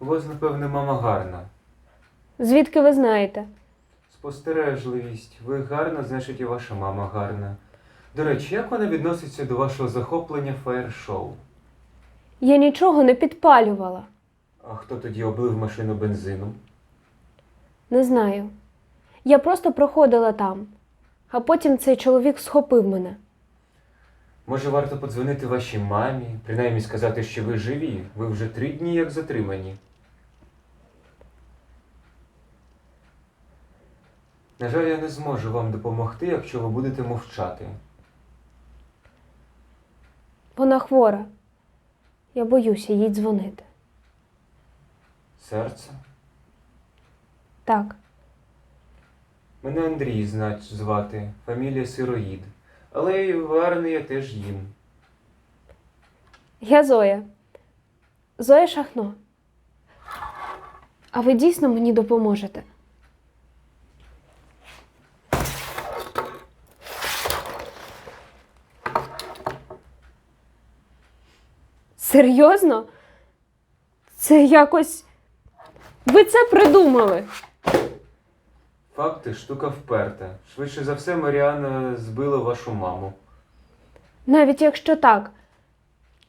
У вас, напевне, мама гарна. Звідки ви знаєте? Спостережливість. Ви гарна, значить і ваша мама гарна. До речі, як вона відноситься до вашого захоплення фаєр-шоу? Я нічого не підпалювала. А хто тоді облив машину бензином? Не знаю. Я просто проходила там, а потім цей чоловік схопив мене. Може, варто подзвонити вашій мамі, принаймні сказати, що ви живі. Ви вже три дні як затримані. На жаль, я не зможу вам допомогти, якщо ви будете мовчати. Вона хвора. Я боюся їй дзвонити. Серце? Так, Мене Андрій знач звати, фамілія Сироїд. Але й варений я теж їм. я Зоя. Зоя Шахно. А ви дійсно мені допоможете? Серйозно? Це якось. Ви це придумали? Факти штука вперта. Швидше за все, Маріана збила вашу маму. Навіть якщо так.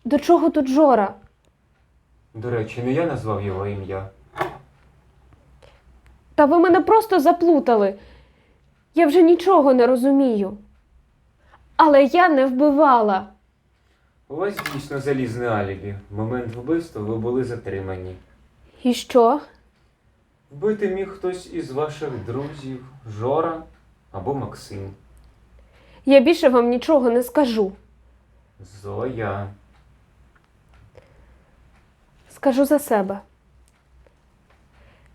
До чого тут Жора? До речі, не я назвав його ім'я. Та ви мене просто заплутали. Я вже нічого не розумію. Але я не вбивала. У вас дійсно залізне алібі. В момент вбивства ви були затримані. І що? Вбити міг хтось із ваших друзів, Жора або Максим. Я більше вам нічого не скажу. Зоя. Скажу за себе.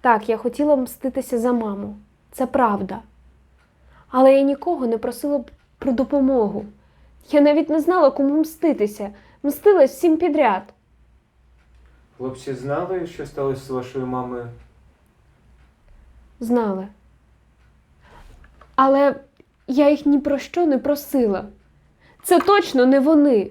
Так, я хотіла мститися за маму. Це правда. Але я нікого не просила б про допомогу. Я навіть не знала, кому мститися. Мстилась всім підряд. Хлопці знали, що сталося з вашою мамою? Знали. Але я їх ні про що не просила. Це точно не вони.